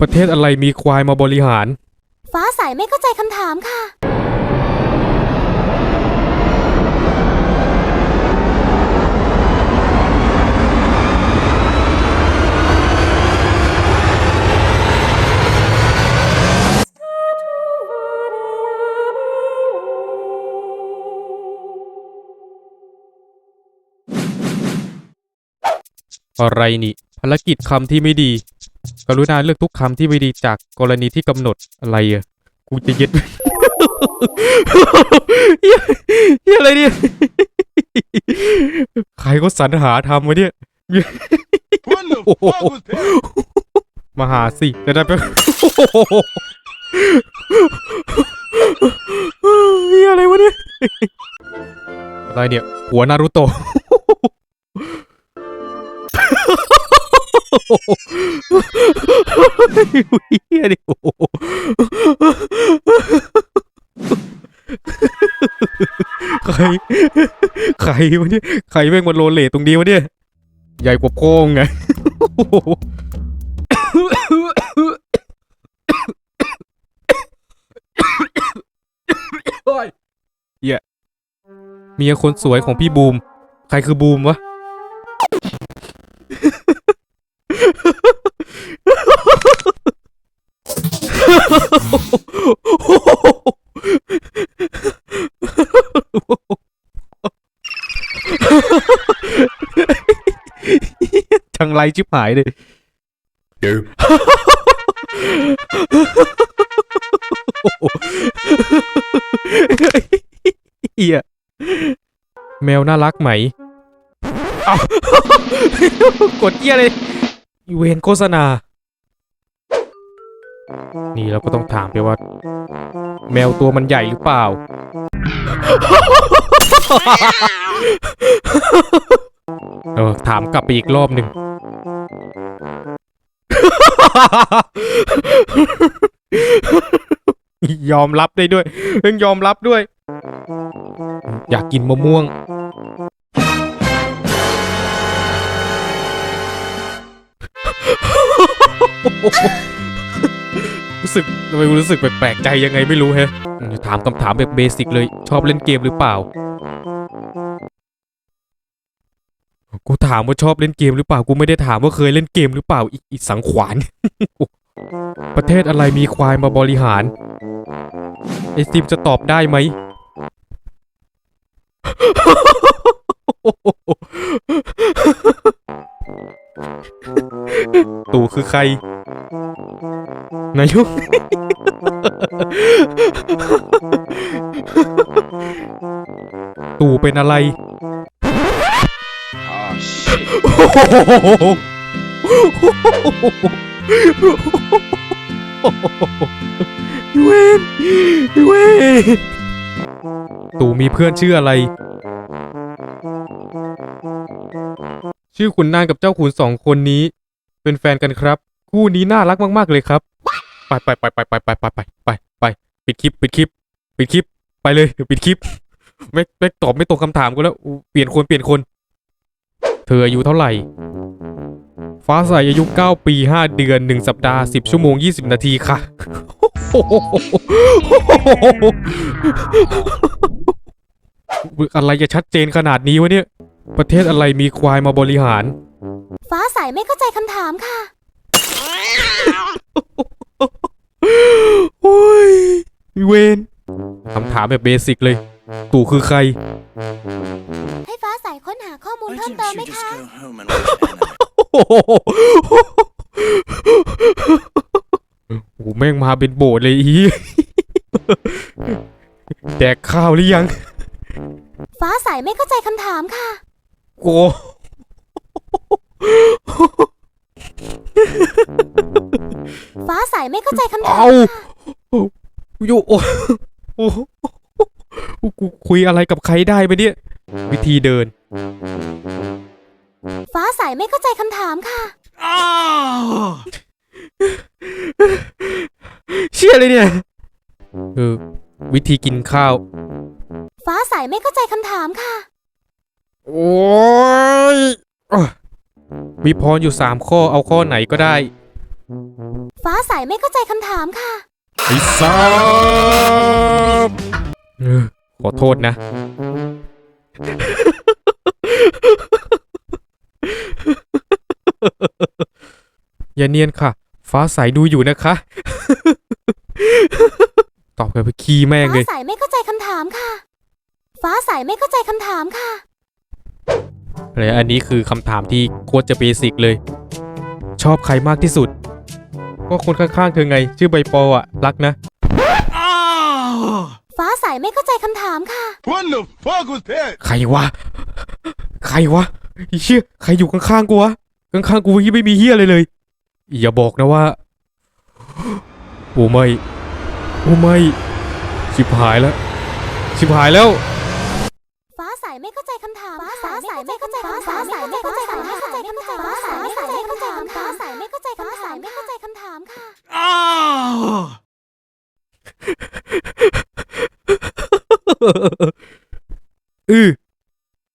ประเทศอะไรมีควายมาบริหาร ฟ้าใสไม่เข้าใจคำถามค่ะ อะไรนี่ภารกิจคำที่ไม่ดี กรุณาเลือกทุกคำที่ไม่ดีจากกรณีที่กำหนดอะไรอะกูจะยึดเหี้ยอะไรเนี่ยใครก็สรรหาทำวะเนี่ยมาหาสิจะได้ไปเฮียอะไรวะเนี่ยอะไรเนี่ย หัวนารูโตะ ยดิโอ้ใคร ใครวะเนี่ย ใครแม่งมาโรเลตตรงนี้วะเนี่ย ใหญ่กว่าโค้งไงโอ้โหโอ้ยเหี้ยเมียคนสวยของพี่บูม ใครคือบูมวะ จังไรชิบหายเลยเอียแมวน่ารักไหมเอากดเกียเลยเวนโฆษณา นี่เราก็ต้องถามไปว่า แมวตัวมันใหญ่หรือเปล่า เออถามกลับไปอีกรอบหนึ่ง ยอมรับได้ด้วยเพิ่งยอมรับด้วย อยากกินมะม่วงรู้ สึกทำไมกูรู้สึกแปลกๆใจยังไงไม่รู้แฮะอืมถามคำถามแบบเบสิกเลย ชอบเล่นเกมหรือเปล่า กูถามว่าชอบเล่นเกมหรือเปล่า กูไม่ได้ถามว่าเคยเล่นเกมหรือเปล่า อีอีสังขวานประเทศอะไรมีควายมาบริหาร ไอซิมจะตอบได้ไหม ตู่คือใคร นายก ตู่เป็นอะไร Oh shit. เวนเวนตู่มีเพื่อนชื่ออะไร ชื่อขุนนางกับเจ้าขุนสองคนนี้ เป็นแฟนกันครับ คู่นี้น่ารักมาก ๆ เลยครับ ไปไปไปไปไปไปไปไปไปไปปิดคลิปปิดคลิปปิดคลิปไปเลยปิดคลิปไม่ไม่ตอบไม่ตรงคำถามกูแล้วเปลี่ยนคนเปลี่ยนคน เธออายุเท่าไหร่ ฟ้าใสอายุ 9 ปี 5 เดือน 1 สัปดาห์ 10 ชั่วโมง 20 นาทีค่ะอะไรจะชัดเจนขนาดนี้วะเนี่ย ประเทศอะไรมีควายมาบริหาร ฟ้าใสไม่เข้าใจคำถามค่ะ โอ้ยเวนคำถามแบบเบสิกเลย ตู่คือใคร ให้ฟ้าใสค้นหาข้อมูล Why เพิ่ม didn't เติมไหม you just คะ go home and watch anime? โอ้โหโอ้โหแม่งมาเป็นโบสถ์เลยอีแดกข้าวหรือยัง ฟ้าใสไม่เข้าใจคำถามค่ะ โอ้ฟ้า ใสไม่เข้าใจคำถามเอาค่ะอยู่โอ้โอ้กูคุยอะไรกับใครได้ไปเนี่ย วิธีเดิน ฟ้าใสไม่เข้าใจคำถามค่ะ Oh! เชี่ยเลยเนี่ยเออวิธีกินข้าว ฟ้าใสไม่เข้าใจคำถามค่ะ โอ้ยอะมีพรอยู่สามข้อเอาข้อไหนก็ได้ ฟ้าใสไม่เข้าใจคำถามค่ะ ไอ้ซาบเออขอโทษนะ อย่าเนียนค่ะ ฟ้าใสดูอยู่นะคะ ตอบกันไปขี้แม่งเลฟ้าย ใสไม่เข้าใจคำถามค่ะ ฟ้าใสไม่เข้าใจคำถามค่ะ และอันนี้คือคำถามที่โคตรจะเบสิกเลย ชอบใครมากที่สุด ก็คนข้างๆเธอไง ชื่อใบปออะรักนะ Oh! ฟ้าใสไม่เข้าใจคำถามค่ะ What the fuck was that? ใครวะ ใครวะไอ้เชี่ยใครอยู่ข้างๆกูวะ ข้างๆกูยี่ไม่มีเฮียอะไรเลย อย่าบอกนะว่า โอ้ไม่ โอ้ไม่ ชิบหายแล้ว ชิบหายแล้ว คำถามฟ้าใสไม่เข้าใจคำถามฟ้าใสไม่เข้าใจคำถามฟ้าใสไม่เข้าใจฟ้าใสไม่เข้าใจคำถามฟ้าใสไม่เข้าใจคำถามไม่เข้าใจคำถามค่ะ Oh! อือ